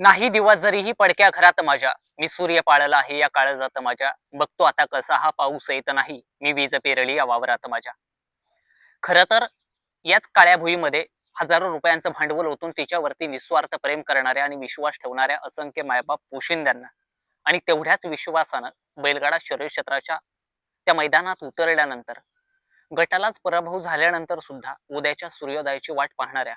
नाही दिवा जरीही पडक्या घरात माझ्या. मी सूर्य पाळला आहे या काळ जात माझ्या. बघतो आता कसा हा पाऊस येत नाही. मी वीज पेरली या वावरात माझ्या. खर तर याच काळ्या भुईमध्ये हजारो रुपयांचं भांडवल ओतून तिच्यावरती निस्वार्थ प्रेम करणाऱ्या आणि विश्वास ठेवणाऱ्या असंख्य मायबाप पोशिंद्यांना आणि तेवढ्याच विश्वासानं बैलगाडा शरीरक्षेत्राच्या त्या मैदानात उतरल्यानंतर गटालाच पराभव झाल्यानंतर सुद्धा उद्याच्या सूर्योदयाची वाट पाहणाऱ्या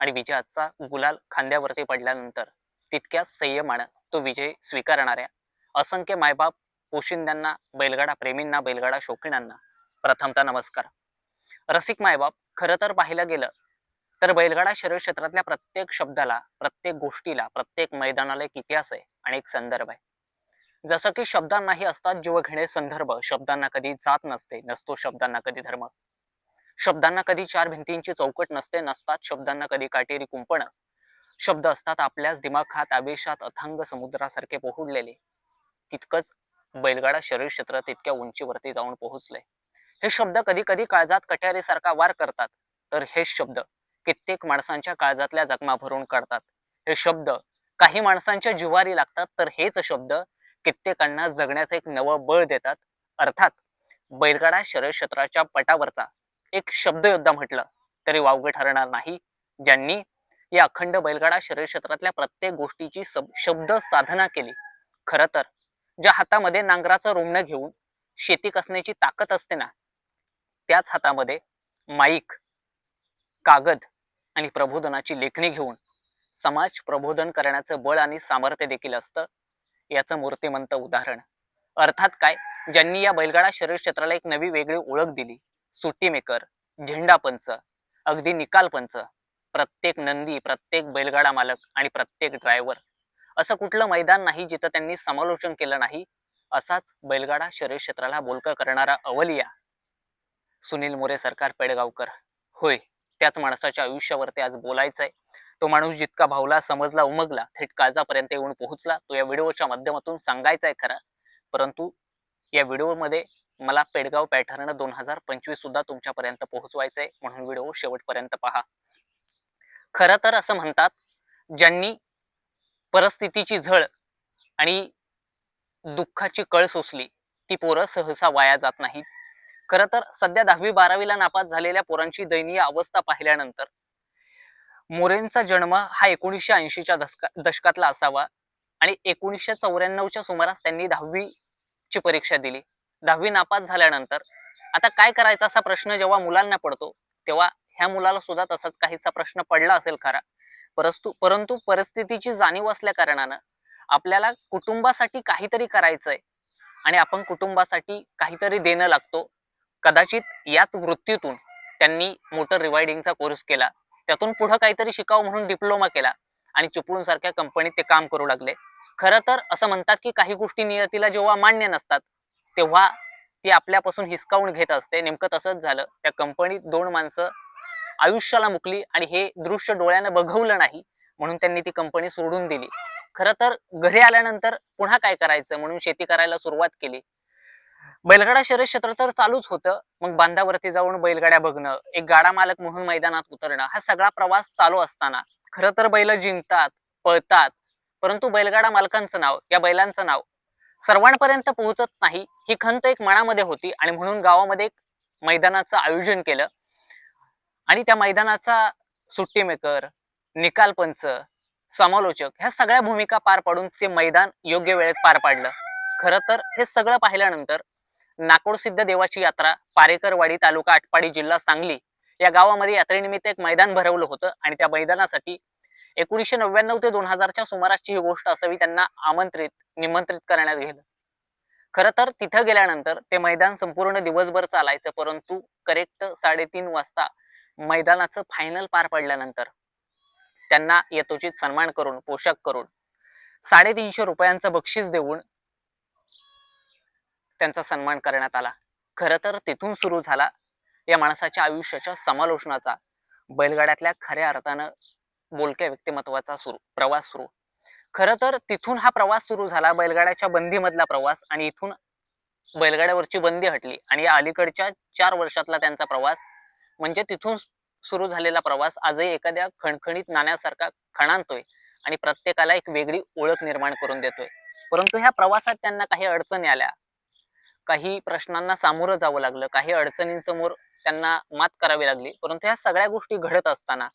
आणि विजयाचा गुलाल खांद्यावरती पडल्यानंतर तितक्याच संयमानं तो विजय स्वीकारणाऱ्या असंख्य मायबाप पोशिंद्यांना बैलगाडा प्रेमींना बैलगाडा शौकीनांना प्रथमता नमस्कार. रसिक मायबाप खरं तर पाहिलं गेलं तर बैलगाडा शरीर क्षेत्रातल्या प्रत्येक शब्दाला प्रत्येक गोष्टीला प्रत्येक मैदानाला एक इतिहास आहे आणि एक संदर्भ आहे. जसं की शब्दांनाही असतात जीवघेणे संदर्भ शब्दांना कधी जात नसते नसतो शब्दांना कधी धर्म. शब्दांना कधी चार भिंतींची चौकट नसते नसतात शब्दांना कधी काटेरी कुंपण. शब्द असतात आपल्याच दिमाखात आवेशात अथांग समुद्रासारखे पोहुडलेले तितकंच बैलगाडा शरीर क्षेत्र तितक्या उंचीवरती जाऊन पोहोचले. हे शब्द कधी कधी काळजात कट्यारीसारखा वार करतात. तर हे शब्द कित्येक माणसांच्या काळजातल्या जखमा भरून काढतात. हे शब्द काही माणसांच्या जिवारी लागतात तर हेच शब्द कित्येकांना जगण्याचं एक नवं बळ देतात. अर्थात बैलगाडा शरीर क्षेत्राच्या पटावरचा एक शब्द योद्धा म्हटलं तरी वावगं ठरणार नाही. ज्यांनी या अखंड बैलगाडा शरीर क्षेत्रातल्या प्रत्येक गोष्टीची शब्द साधना केली. खरं तर ज्या हातामध्ये नांगराचं रुमण घेऊन शेती कसण्याची ताकद असते ना त्याच हातामध्ये माईक कागद आणि प्रबोधनाची लेखणी घेऊन समाज प्रबोधन करण्याचं बळ आणि सामर्थ्य देखील असतं याचं मूर्तिमंत उदाहरण. अर्थात काय? ज्यांनी या बैलगाडा शरीर क्षेत्राला एक नवी वेगळी ओळख दिली. सुट्टी मेकर झेंडा पंच अगदी निकाल पंच प्रत्येक नंदी प्रत्येक बैलगाडा मालक आणि प्रत्येक ड्रायव्हर असं कुठलं मैदान नाही जिथं त्यांनी समालोचन केलं नाही असाच बैलगाडा शरीर क्षेत्राला बोलकं करणारा अवलिया. सुनील मोरे सरकार पेडगावकर. होय त्याच माणसाच्या आयुष्यावरती आज बोलायचंय. तो माणूस जितका भावला समजला उमगला थेट काळजापर्यंत येऊन पोहोचला तो या व्हिडिओच्या माध्यमातून सांगायचा आहे खरं. परंतु या व्हिडिओमध्ये मला पेडगाव पॅटर्न दोन हजार पंचवीस सुद्धा तुमच्यापर्यंत पोहोचवायचंय म्हणून व्हिडिओ शेवटपर्यंत पहा. खरं तर असं म्हणतात ज्यांनी परिस्थितीची झळ आणि दुःखाची कळ सोसली ती पोरं सहसा वाया जात नाहीत. खरं तर सध्या दहावी बारावीला नापास झालेल्या पोरांची दयनीय अवस्था पाहिल्यानंतर मोरेंचा जन्म हा एकोणीसशे ऐंशीच्या दशका दशकातला असावा आणि एकोणीसशे चौऱ्याण्णवच्या सुमारास त्यांनी दहावीची परीक्षा दिली. दहावी नापास झाल्यानंतर आता काय करायचा असा प्रश्न जेव्हा मुलांना पडतो तेव्हा ह्या मुलाला सुद्धा तसाच काहीसा प्रश्न पडला असेल खरा. परंतु परंतु परिस्थितीची जाणीव असल्या कारणानं आपल्याला कुटुंबासाठी काहीतरी करायचंय आणि आपण कुटुंबासाठी काहीतरी देणं लागतो. कदाचित याच वृत्तीतून त्यांनी मोटर रिवायडिंगचा कोर्स केला. त्यातून पुढं काहीतरी शिकावं म्हणून डिप्लोमा केला आणि चिपळूण सारख्या कंपनीत ते काम करू लागले. खरं तर असं म्हणतात की काही गोष्टी नियतीला जेव्हा मान्य नसतात तेव्हा ती आपल्यापासून हिसकावून घेत असते. नेमकं तसंच झालं. त्या कंपनीत दोन माणसं आयुष्याला मुकली आणि हे दृश्य डोळ्यानं बघवलं नाही म्हणून त्यांनी ती कंपनी सोडून दिली. खरं तर घरी आल्यानंतर पुन्हा काय करायचं म्हणून शेती करायला सुरुवात केली. बैलगाडा शर्यत क्षेत्र तर चालूच होतं मग बांधावरती जाऊन बैलगाड्या बघणं एक गाडा मालक म्हणून मैदानात उतरणं हा सगळा प्रवास चालू असताना. खरं तर बैल जिंकतात पळतात परंतु बैलगाडा मालकांचं नाव या बैलांचं नाव सर्वांपर्यंत पोहोचत नाही ही खंत एक मनामध्ये होती आणि म्हणून गावामध्ये एक मैदानाचं आयोजन केलं. आणि त्या मैदानाचा सुट्टी मेकर निकाल पंच समालोचक ह्या सगळ्या भूमिका पार पाडून ते मैदान योग्य वेळेत पार पाडलं. खरं तर हे सगळं पाहिल्यानंतर नाकोड सिद्ध देवाची यात्रा पारेकरवाडी तालुका आटपाडी जिल्हा सांगली या गावामध्ये यात्रेनिमित्त एक मैदान भरवलं होतं आणि त्या मैदानासाठी एकोणीसशे नव्याण्णव ते दोन हजारच्या सुमारासची ही गोष्ट असावी त्यांना आमंत्रित निमंत्रित करण्यात गेलं. खरं तर तिथं गेल्यानंतर ते मैदान संपूर्ण दिवसभर चालायचं परंतु करेक्ट साडेतीन वाजता मैदानाचं फायनल पार पडल्यानंतर त्यांना यथोचित सन्मान करून पोशाख करून साडेतीनशे रुपयांचं बक्षीस देऊन त्यांचा सन्मान करण्यात आला. खर तर तिथून सुरू झाला या माणसाच्या आयुष्याच्या समालोचनाचा. बैलगाड्यातल्या खऱ्या अर्थानं बोलक्या व्यक्तिमत्वाचा सुरू प्रवास सुरू. खर तर तिथून हा प्रवास सुरू झाला बैलगाड्याच्या बंदीमधला प्रवास आणि इथून बैलगाड्यावरची बंदी हटली आणि या अलीकडच्या चार वर्षातला त्यांचा प्रवास म्हणजे तिथून सुरू झालेला प्रवास आजही एखाद्या खणखणीत नाण्यासारखा खणांतोय आणि प्रत्येकाला एक वेगळी ओळख निर्माण करून देतोय. परंतु ह्या प्रवासात त्यांना काही अडचणी आल्या. काही प्रश्नांना सामोरं जावं लागलं. काही अडचणींसमोर त्यांना मात करावी लागली. परंतु ह्या सगळ्या गोष्टी घडत असताना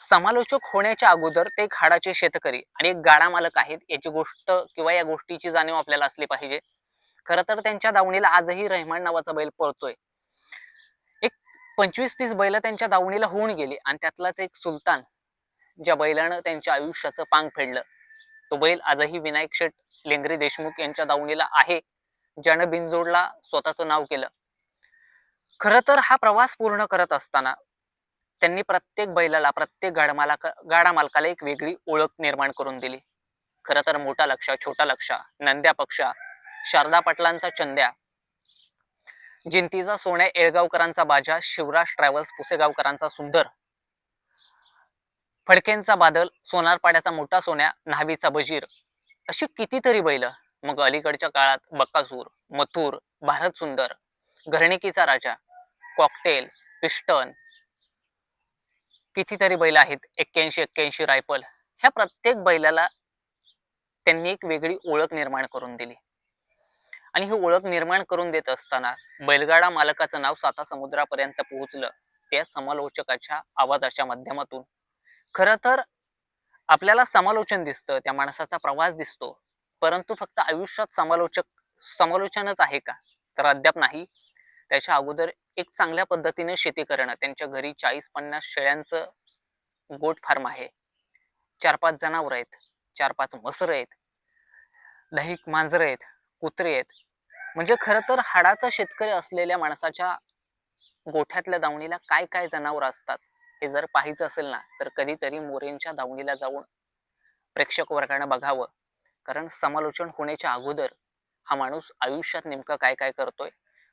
समालोचक होण्याच्या अगोदर ते एक हाडाचे शेतकरी आणि एक गाडा मालक आहेत याची गोष्ट किंवा या गोष्टीची जाणीव आपल्याला असली पाहिजे. खरं तर त्यांच्या दावणीला आजही रहमान नावाचा बैल पळतोय. पंचवीस तीस बैल त्यांच्या दावणीला होऊन गेली आणि त्यातलाच एक सुलतान ज्या बैलानं त्यांच्या आयुष्याचं पांग फेडलं. तो बैल आजही विनायक शेठ लेंगरे देशमुख यांच्या दावणीला आहे ज्यानं बिनजोडला स्वतःचं नाव केलं. खर तर हा प्रवास पूर्ण करत असताना त्यांनी प्रत्येक बैलाला प्रत्येक गाडमाला गाडा मालकाला एक वेगळी ओळख निर्माण करून दिली. खरं तर मोठा लक्षा छोटा लक्षा नंद्या पक्षा शारदा पाटलांचा चंद्या जिंतीचा सोन्या येळगावकरांचा बाजा शिवराज ट्रॅव्हल्स पुसेगावकरांचा सुंदर. फडकेंचा बादल सोनारपाड्याचा मोठा सोन्या न्हावीचा बजीर. अशी कितीतरी बैल मग अलीकडच्या काळात बक्कासूर मथुर भारत सुंदर घरणिकीचा राजा कॉकटेल पिस्टन. कितीतरी बैल आहेत एक्क्याऐंशी एक्क्याऐंशी रायफल. ह्या प्रत्येक बैलाला त्यांनी एक वेगळी ओळख निर्माण करून दिली. आणि ही ओळख निर्माण करून देत असताना बैलगाडा मालकाचं नाव साता समुद्रापर्यंत पोहोचलं. त्या समालोचकाच्या आवाजाच्या माध्यमातून. खरं तर आपल्याला समालोचन दिसतं त्या माणसाचा प्रवास दिसतो. परंतु फक्त आयुष्यात समालोचक समालोचनच आहे का? तर अद्याप नाही. त्याच्या अगोदर एक चांगल्या पद्धतीने शेती करणं त्यांच्या घरी चाळीस पन्नास शेळ्यांचं गोट फार्म आहे. चार पाच जनावर आहेत चार पाच मसर आहेत दहीक मांजर आहेत कुत्रे आहेत. म्हणजे खर तर हाडाचा शेतकरी असलेल्या माणसाच्या गोठ्यातल्या दावणीला काय काय जनावर असतात हे जर पाहायचं असेल ना तर कधीतरी मोरेंच्या दावणीला जाऊन प्रेक्षक वर्गानं बघावं. कारण समालोचन होण्याच्या अगोदर हा माणूस आयुष्यात नेमकं काय काय करतोय?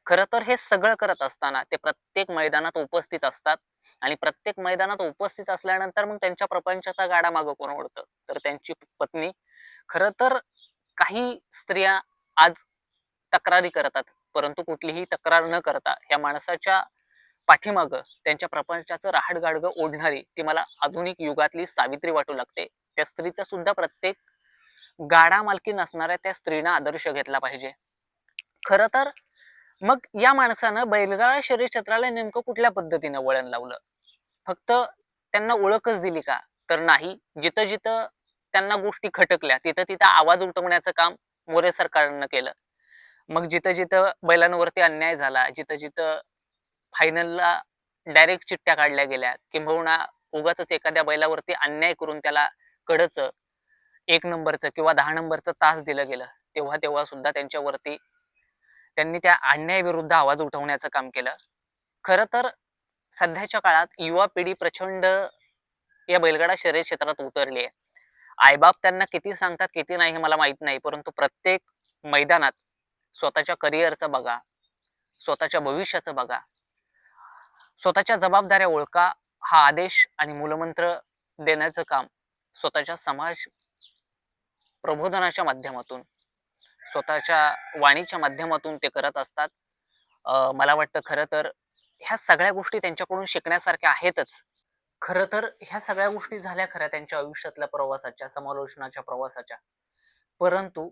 खरं तर हे सगळं करत असताना ते प्रत्येक मैदानात उपस्थित असतात आणि प्रत्येक मैदानात उपस्थित असल्यानंतर मग त्यांच्या प्रपंचाचा गाडा मागं कोण ओढतं? तर त्यांची पत्नी. खरं तर काही स्त्रिया आज तक्रारी करतात. परंतु कुठलीही तक्रार न करता या माणसाच्या पाठीमाग त्यांच्या प्रपंचाचं राहडगाडग ओढणारी ती मला आधुनिक युगातली सावित्री वाटू लागते. त्या स्त्रीचा सुद्धा प्रत्येक गाडा मालकी नसणाऱ्या त्या स्त्रीनं आदर्श घेतला पाहिजे. खर तर मग या माणसानं बैलगाडा शरीर क्षेत्राला नेमकं कुठल्या पद्धतीनं वळण लावलं? फक्त त्यांना ओळखच दिली का? तर नाही. जिथं जिथं त्यांना गोष्टी खटकल्या तिथं तिथं आवाज उठवण्याचं काम मोरे सरकारनं केलं. मग जिथं जिथं बैलांवरती अन्याय झाला जिथं जिथं फायनलला डायरेक्ट चिठ्ठ्या काढल्या गेल्या किंबहुना उगाच एखाद्या बैलावरती अन्याय करून त्याला कडच एक नंबरचं किंवा दहा नंबरचं तास दिलं गेलं तेव्हा तेव्हा सुद्धा त्यांच्यावरती त्यांनी त्या अन्यायाविरुद्ध आवाज उठवण्याचं काम केलं. खरं तर सध्याच्या काळात युवा पिढी प्रचंड या बैलगाडा शर्यत क्षेत्रात उतरली आहे आईबाप त्यांना किती सांगतात किती नाही हे मला माहीत नाही परंतु प्रत्येक मैदानात स्वतःच्या करिअरचं बघा स्वतःच्या भविष्याचं बघा. स्वतःच्या जबाबदाऱ्या ओळखा हा आदेश आणि मूलमंत्र देण्याचं काम स्वतःच्या समाज प्रबोधनाच्या माध्यमातून स्वतःच्या वाणीच्या माध्यमातून ते करत असतात. मला वाटतं खरं तर ह्या सगळ्या गोष्टी त्यांच्याकडून शिकण्यासारख्या आहेतच. खरं तर ह्या सगळ्या गोष्टी झाल्या खऱ्या त्यांच्या आयुष्यातल्या प्रवासाच्या समालोचनाच्या प्रवासाच्या. परंतु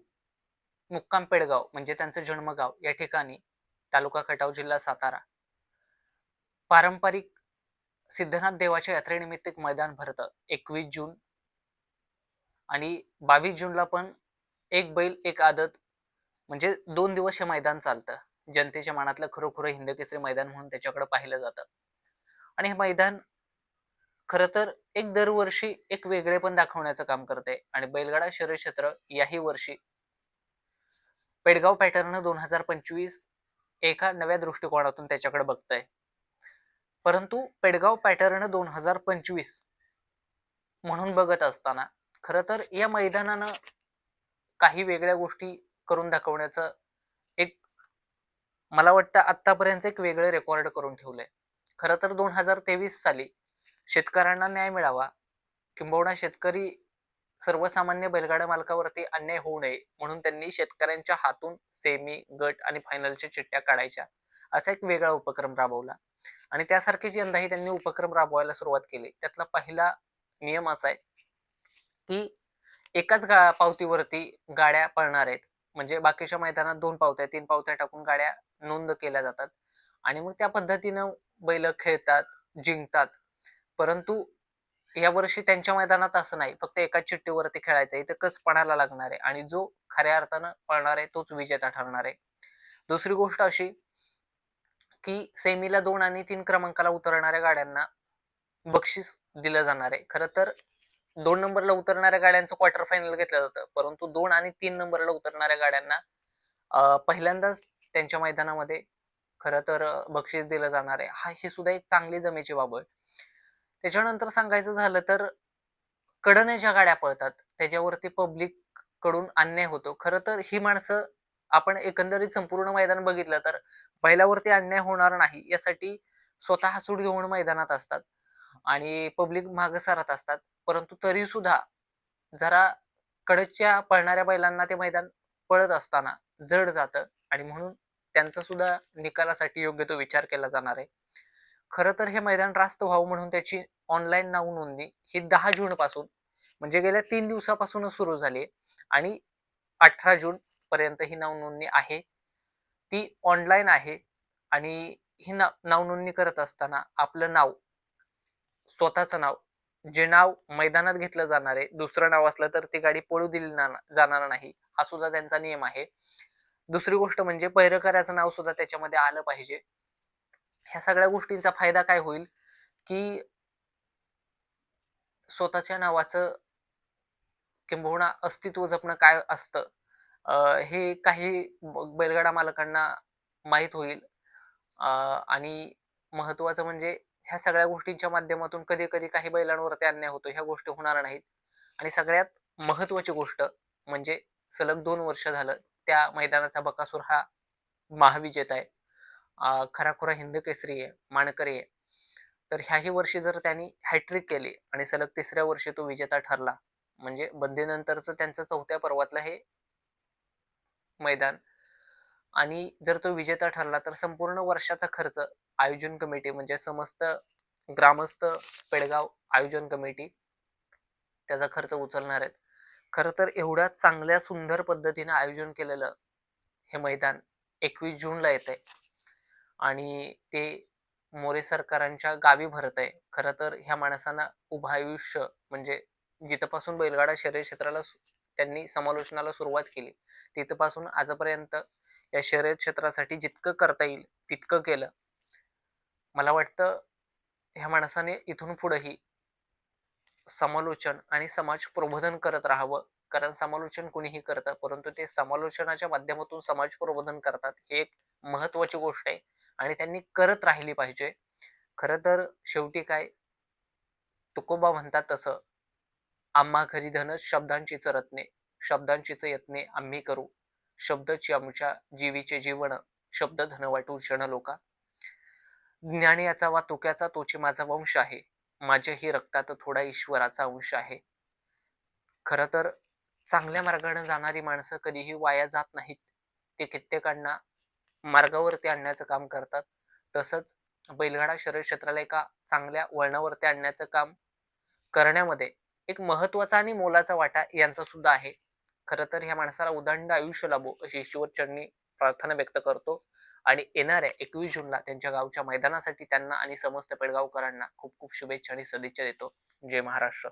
मुक्काम पेडगाव म्हणजे त्यांचं जन्मगाव या ठिकाणी तालुका खटाव जिल्हा सातारा. पारंपरिक सिद्धनाथ देवाच्या यात्रेनिमित्त एक मैदान भरतं एकवीस जून. आणि बावीस जूनला पण एक बैल एक आदत म्हणजे दोन दिवस हे मैदान चालतं. जनतेच्या मनातलं खरोखरं हिंदकेसरी मैदान म्हणून त्याच्याकडे पाहिलं जातं. आणि हे मैदान खर तर एक दरवर्षी एक वेगळे पण दाखवण्याचं काम करते आणि बैलगाडा शरीरक्षेत्र याही वर्षी पेडगाव पॅटर्न दोन हजार पंचवीस एका नव्या दृष्टिकोनातून त्याच्याकडे बघताय. परंतु पेडगाव पॅटर्न दोन हजार पंचवीस म्हणून बघत असताना खरं तर या मैदानानं काही वेगळ्या गोष्टी करून दाखवण्याचं एक मला वाटतं आत्तापर्यंत एक वेगळं रेकॉर्ड करून ठेवलंय. खरं तर दोन हजार तेवीस साली शेतकऱ्यांना न्याय मिळावा किंबहुना शेतकरी सर्वसामान्य बैलगाड्या मालकावरती अन्याय होऊ नये म्हणून त्यांनी शेतकऱ्यांच्या हातून सेमी गट आणि फायनलच्या चिठ्ठ्या काढायच्या. असा एक वेगळा उपक्रम राबवला. आणि त्यासारखेच यंदाही त्यांनी उपक्रम राबवायला सुरुवात केली त्यातला पहिला नियम असा आहे की एकाच गा पावतीवरती गाड्या पळणार आहेत. म्हणजे बाकीच्या मैदानात दोन पावत्या तीन पावत्या टाकून गाड्या नोंद केल्या जातात. आणि मग त्या पद्धतीनं बैल खेळतात जिंकतात. परंतु या वर्षी त्यांच्या मैदानात असं नाही. फक्त एकाच चिठ्ठीवरती खेळायचं इथं कस पणाला लागणार आहे. आणि जो खऱ्या अर्थानं पळणार आहे तोच विजेता ठरणार आहे. दुसरी गोष्ट अशी की सेमीला दोन आणि तीन क्रमांकाला उतरणाऱ्या गाड्यांना बक्षीस दिलं जाणार आहे. खरं तर दोन नंबरला उतरणाऱ्या गाड्यांचं क्वार्टर फायनल घेतलं जातं. परंतु दोन आणि तीन नंबरला उतरणाऱ्या गाड्यांना पहिल्यांदाच त्यांच्या मैदानामध्ये खरं तर बक्षीस दिलं जाणार आहे. हा ही सुद्धा एक चांगली जमेची बाब आहे. त्याच्यानंतर सांगायचं झालं तर कडने ज्या गाड्या पळतात त्याच्यावरती पब्लिककडून अन्याय होतो. खरं तर ही माणसं आपण एकंदरीत संपूर्ण मैदान बघितलं तर बैलावरती अन्याय होणार नाही यासाठी स्वतः सूट घेऊन मैदानात असतात. आणि पब्लिक मागं सारत असतात. परंतु तरी सुद्धा जरा कडच्या पळणाऱ्या बैलांना ते मैदान पळत असताना जड जातं. आणि म्हणून त्यांचा सुद्धा निकालासाठी योग्य तो विचार केला जाणार आहे. खरं तर हे मैदान रास्त व्हावं म्हणून त्याची ऑनलाईन नाव नोंदणी ही दहा जून पासून म्हणजे गेल्या तीन दिवसापासूनच सुरू झाली आणि अठरा जून पर्यंत ही नाव नोंदणी आहे. ती ऑनलाईन आहे. आणि ही नाव नाव नोंदणी करत असताना आपलं नाव स्वतःचं नाव जे नाव मैदानात घेतलं जाणार आहे दुसरं नाव असलं तर ती गाडी पळू दिली ना- जाणार नाही हा सुद्धा त्यांचा नियम आहे. दुसरी गोष्ट म्हणजे पैरकऱ्याचं नाव सुद्धा त्याच्यामध्ये आलं पाहिजे. ह्या सगळ्या गोष्टींचा फायदा काय होईल? की स्वतःच्या नावाचं किंबहुना अस्तित्व जपणं काय असतं? हे काही बैलगाडा मालकांना माहीत होईल. आणि महत्वाचं म्हणजे ह्या सगळ्या गोष्टींच्या माध्यमातून कधी कधी काही बैलांवरती अन्याय होतो ह्या गोष्टी होणार नाहीत. आणि सगळ्यात महत्वाची गोष्ट म्हणजे सलग दोन वर्ष झालं त्या मैदानाचा बकासूर हा महाविजेता आहे. खराखुरा हिंद केसरी आहे मानकरी आहे. तर ह्याही वर्षी जर त्यांनी हॅट्रिक केली आणि सलग तिसऱ्या वर्षी तो विजेता ठरला म्हणजे बंदीनंतरचं त्यांचं चौथ्या पर्वातलं हे मैदान. आणि जर तो विजेता ठरला तर संपूर्ण वर्षाचा खर्च आयोजन कमिटी म्हणजे समस्त ग्रामस्थ पेडगाव आयोजन कमिटी त्याचा खर्च उचलणार आहेत. खरं तर एवढ्या चांगल्या सुंदर पद्धतीने आयोजन केलेलं हे मैदान एकवीस जूनला येत आहे आणि ते मोरे सरकारांच्या गावी भरत आहे. खरं तर ह्या माणसांना उभं आयुष्य म्हणजे जिथपासून बैलगाडा शर्यत क्षेत्राला त्यांनी समालोचनाला सुरुवात केली तिथपासून आजपर्यंत या शर्यत क्षेत्रासाठी जितकं करता येईल तितकं केलं. मला वाटतं ह्या माणसाने इथून पुढेही समालोचन आणि समाज प्रबोधन करत राहावं. कारण समालोचन कुणीही करतं परंतु ते समालोचनाच्या माध्यमातून समाज प्रबोधन करतात ही एक महत्वाची गोष्ट आहे. आणि त्यांनी करत राहिली पाहिजे. खरं तर शेवटी काय? तुकोबा म्हणतात तसं आम्हा घरी धनच शब्दांचीच रत्ने शब्दांचीच यत्ने आम्ही करू. शब्दची आमच्या जीवीचे जीवन शब्द धन वाटू क्षण लोका. ज्ञानी याचा वा तुक्याचा तोची माझा वंश आहे. माझ्याही रक्तात थोडा ईश्वराचा अंश आहे. खरं तर चांगल्या मार्गाने जाणारी माणसं कधीही वाया जात नाहीत. ते कित्येकांना मार्गावरती आणण्याचं काम करतात. तसंच बैलगाडा शर्यत क्षेत्राला एका चांगल्या वळणावरती आणण्याचं काम करण्यामध्ये एक महत्त्वाचा आणि मोलाचा वाटा यांचा सुद्धा आहे. खरं तर ह्या माणसाला उदंड आयुष्य लाभो अशी ईश्वरचरणी प्रार्थना व्यक्त करतो. आणि येणाऱ्या एकवीस जूनला त्यांच्या गावच्या मैदानासाठी त्यांना आणि समस्त पेडगावकरांना खूप खूप शुभेच्छा आणि सदिच्छा देतो. जय महाराष्ट्र.